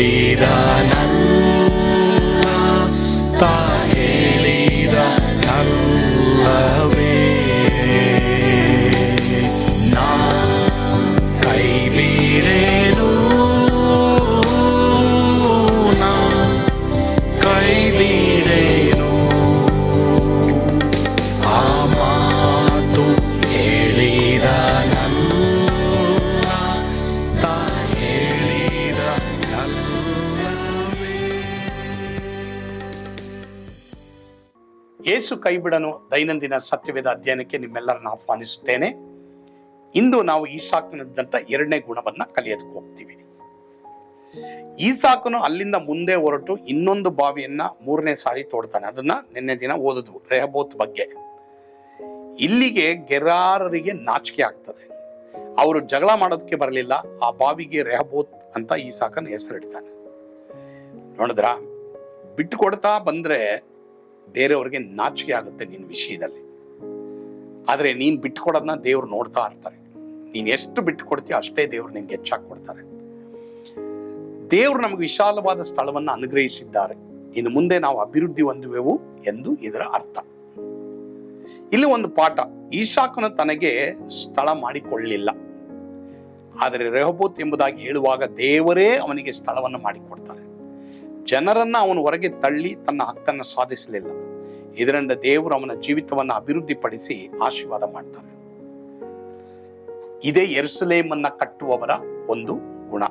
Là nắng ta. ಯೇಸು ಕೈಬಿಡನು ದೈನಂದಿನ ಸತ್ಯವೇದ ಅಧ್ಯಯನಕ್ಕೆ ನಿಮ್ಮೆಲ್ಲರನ್ನ ಆಹ್ವಾನಿಸುತ್ತೇನೆ. ಇಂದು ನಾವು ಈಸಾಕನದಂತ ಎರಡನೇ ಗುಣವನ್ನ ಕಲಿಯೋದಕ್ಕೆ ಹೋಗ್ತೀವಿ. ಈಸಾಕನು ಅಲ್ಲಿಂದ ಮುಂದೆ ಹೊರಟು ಇನ್ನೊಂದು ಬಾವಿಯನ್ನ ಮೂರನೇ ಸಾರಿ ತೋಡ್ತಾನೆ. ಅದನ್ನ ನಿನ್ನೆ ದಿನ ಓದಿದ್ವು ರೆಹಬೋತ್ ಬಗ್ಗೆ. ಇಲ್ಲಿಗೆ ಗೆರಾರರಿಗೆ ನಾಚಿಕೆ ಆಗ್ತದೆ. ಅವರು ಜಗಳ ಮಾಡೋದಕ್ಕೆ ಬರಲಿಲ್ಲ. ಆ ಬಾವಿಗೆ ರೆಹಬೋತ್ ಅಂತ ಈಸಾಕನ ಹೆಸರಿಡ್ತಾನೆ. ನೋಡಿದ್ರ? ಬಿಟ್ಟು ಕೊಡ್ತಾ ಬಂದ್ರೆ ಬೇರೆಯವ್ರಿಗೆ ನಾಚಿಕೆ ಆಗುತ್ತೆ ನಿನ್ನ ವಿಷಯದಲ್ಲಿ. ಆದರೆ ನೀನು ಬಿಟ್ಕೊಡೋದನ್ನ ದೇವ್ರು ನೋಡ್ತಾ ಇರ್ತಾರೆ. ನೀನು ಎಷ್ಟು ಬಿಟ್ಟು ಕೊಡ್ತೀಯ ಅಷ್ಟೇ ದೇವ್ರು ನಿನ್ಗೆ ಹೆಚ್ಚಾಗಿ ಕೊಡ್ತಾರೆ ದೇವ್ರು ನಮಗೆ ವಿಶಾಲವಾದ ಸ್ಥಳವನ್ನ ಅನುಗ್ರಹಿಸಿದ್ದಾರೆ. ಇನ್ನು ಮುಂದೆ ನಾವು ಅಭಿವೃದ್ಧಿ ಹೊಂದುವೆವು ಎಂದು ಇದರ ಅರ್ಥ. ಇಲ್ಲಿ ಒಂದು ಪಾಠ. ಈಶಾಕನು ತನಗೆ ಸ್ಥಳ ಮಾಡಿಕೊಳ್ಳಿಲ್ಲ. ಆದರೆ ರೆಹಬೋತ್ ಎಂಬುದಾಗಿ ಹೇಳುವಾಗ ದೇವರೇ ಅವನಿಗೆ ಸ್ಥಳವನ್ನು ಮಾಡಿಕೊಡ್ತಾರೆ. ಜನರನ್ನ ಅವನು ಹೊರಗೆ ತಳ್ಳಿ ತನ್ನ ಹಕ್ಕನ್ನು ಸಾಧಿಸಲಿಲ್ಲ. ಇದರಿಂದ ದೇವರು ಅವನ ಜೀವಿತವನ್ನು ಅಭಿವೃದ್ಧಿಪಡಿಸಿ ಆಶೀರ್ವಾದ ಮಾಡ್ತಾರೆ. ಇದೇ ಎರುಸಲೇಮನ್ನ ಕಟ್ಟುವವರ ಒಂದು ಗುಣ.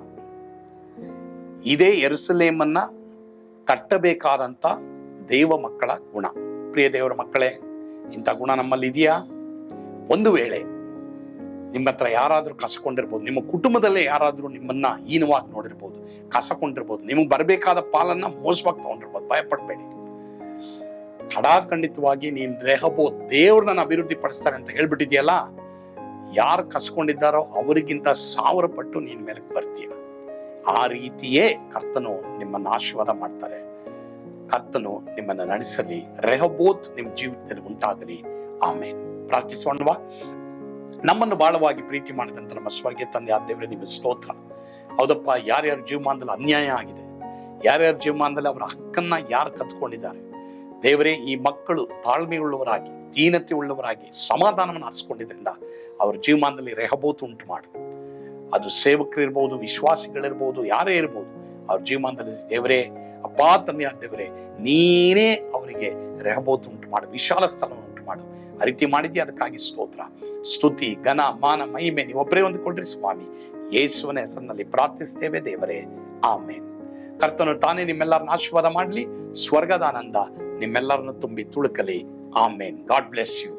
ಇದೇ ಎರುಸಲೇಮನ್ನ ಕಟ್ಟಬೇಕಾದಂತ ದೇವ ಮಕ್ಕಳ ಗುಣ. ಪ್ರಿಯ ದೇವರ ಮಕ್ಕಳೇ, ಇಂಥ ಗುಣ ನಮ್ಮಲ್ಲಿ ಇದೆಯಾ ಒಂದು ವೇಳೆ ನಿಮ್ಮ ಹತ್ರ ಯಾರಾದರೂ ಕಸಕೊಂಡಿರ್ಬೋದು ನಿಮ್ಮ ಕುಟುಂಬದಲ್ಲೇ ಯಾರಾದರೂ ನಿಮ್ಮನ್ನ ಹೀನವಾಗಿ ನೋಡಿರ್ಬೋದು ಕಸಕೊಂಡಿರ್ಬೋದು ನಿಮಗೆ ಬರಬೇಕಾದ ಪಾಲನ್ನ ಮೋಸವಾಗಿ ತಗೊಂಡಿರ್ಬೋದು, ಭಯಪಡಬೇಡಿ. ಖಡಾಖಂಡಿತವಾಗಿ ನೀನ್ ರೆಹಬೋ ದೇವ್ರನ್ನ ಅಭಿವೃದ್ಧಿ ಪಡಿಸ್ತಾರೆ ಅಂತ ಹೇಳ್ಬಿಟ್ಟಿದ್ಯಲ್ಲ, ಯಾರು ಕಸ್ಕೊಂಡಿದ್ದಾರೋ ಅವರಿಗಿಂತ ಸಾವಿರ ಪಟ್ಟು ನೀನ್ ಮೇಲೆ ಬರ್ತೀಯ. ಆ ರೀತಿಯೇ ಕರ್ತನು ನಿಮ್ಮನ್ನ ಆಶೀರ್ವಾದ ಮಾಡ್ತಾರೆ. ಕರ್ತನು ನಿಮ್ಮನ್ನ ನಡೆಸಲಿ. ರೆಹಬೋತ್ ನಿಮ್ಮ ಜೀವಿತದಲ್ಲಿ ಉಂಟಾಗಲಿ. ಆಮೇಲೆ ಪ್ರಾರ್ಥಿಸೋಣವಾ. ನಮ್ಮನ್ನು ಬಾಳವಾಗಿ ಪ್ರೀತಿ ಮಾಡಿದಂತ ನಮ್ಮ ಸ್ವರ್ಗೀಯ ತಂದೆ, ಆ ದೇವರೇ ನಿಮ್ಮ ಸ್ತೋತ್ರ. ಹೌದಪ್ಪ, ಯಾರ್ಯಾರ ಜೀವಮಾನದಲ್ಲಿ ಅನ್ಯಾಯ ಆಗಿದೆ, ಯಾರ್ಯಾರ ಜೀವಮಾನದಲ್ಲಿ ಅವರ ಹಕ್ಕನ್ನ ಯಾರು ಕತ್ಕೊಂಡಿದ್ದಾರೆ, ದೇವರೇ ಈ ಮಕ್ಕಳು ತಾಳ್ಮೆ ಉಳ್ಳವರಾಗಿ ದೀನತೆ ಉಳ್ಳವರಾಗಿ ಸಮಾಧಾನವನ್ನು ಹರಿಸ್ಕೊಂಡಿದ್ರಿಂದ ಅವ್ರ ಜೀವಮಾನದಲ್ಲಿ ರೆಹಬೋತು ಉಂಟು ಮಾಡು. ಅದು ಸೇವಕರಿರ್ಬೋದು ವಿಶ್ವಾಸಿಗಳಿರ್ಬೋದು, ಯಾರೇ ಇರ್ಬೋದು, ಅವ್ರ ಜೀವಮಾನದಲ್ಲಿ ದೇವರೇ ಅಪ್ಪಾ ತಂದೆಯ ದೇವರೇ, ನೀನೇ ಅವರಿಗೆ ರೆಹಬೋತು ಉಂಟು ಮಾಡು, ವಿಶಾಲ ಸ್ಥಳವನ್ನು ಉಂಟು ಮಾಡು. ಆ ರೀತಿ ಮಾಡಿದ್ಯಾ? ಅದಕ್ಕಾಗಿ ಸ್ತೋತ್ರ. ಸ್ತುತಿ, ಘನ, ಮಾನ, ಮಹಿಮೆ ಒಂದು ಕೊಡ್ರಿ ಸ್ವಾಮಿ. ಯೇಸುವನ ಹೆಸರಿನಲ್ಲಿ ಪ್ರಾರ್ಥಿಸ್ತೇವೆ ದೇವರೇ. ಆಮೇನ್. ಕರ್ತನು ತಾನೇ ನಿಮ್ಮೆಲ್ಲರನ್ನ ಆಶೀರ್ವಾದ ಮಾಡಲಿ. ಸ್ವರ್ಗದಾನಂದ ನಿಮ್ಮೆಲ್ಲರನ್ನು ತುಂಬಿ ತುಳುಕಲಿ. ಆಮೇನ್. God bless you.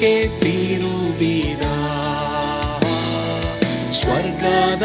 ದಿನಕ್ಕೆ ತಿರುಗಿದ ಸ್ವರ್ಗದ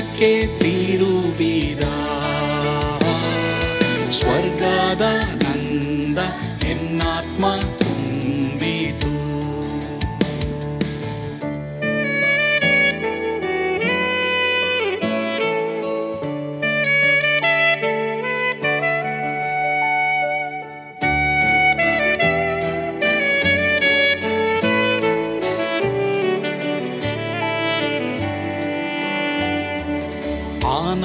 que can't be to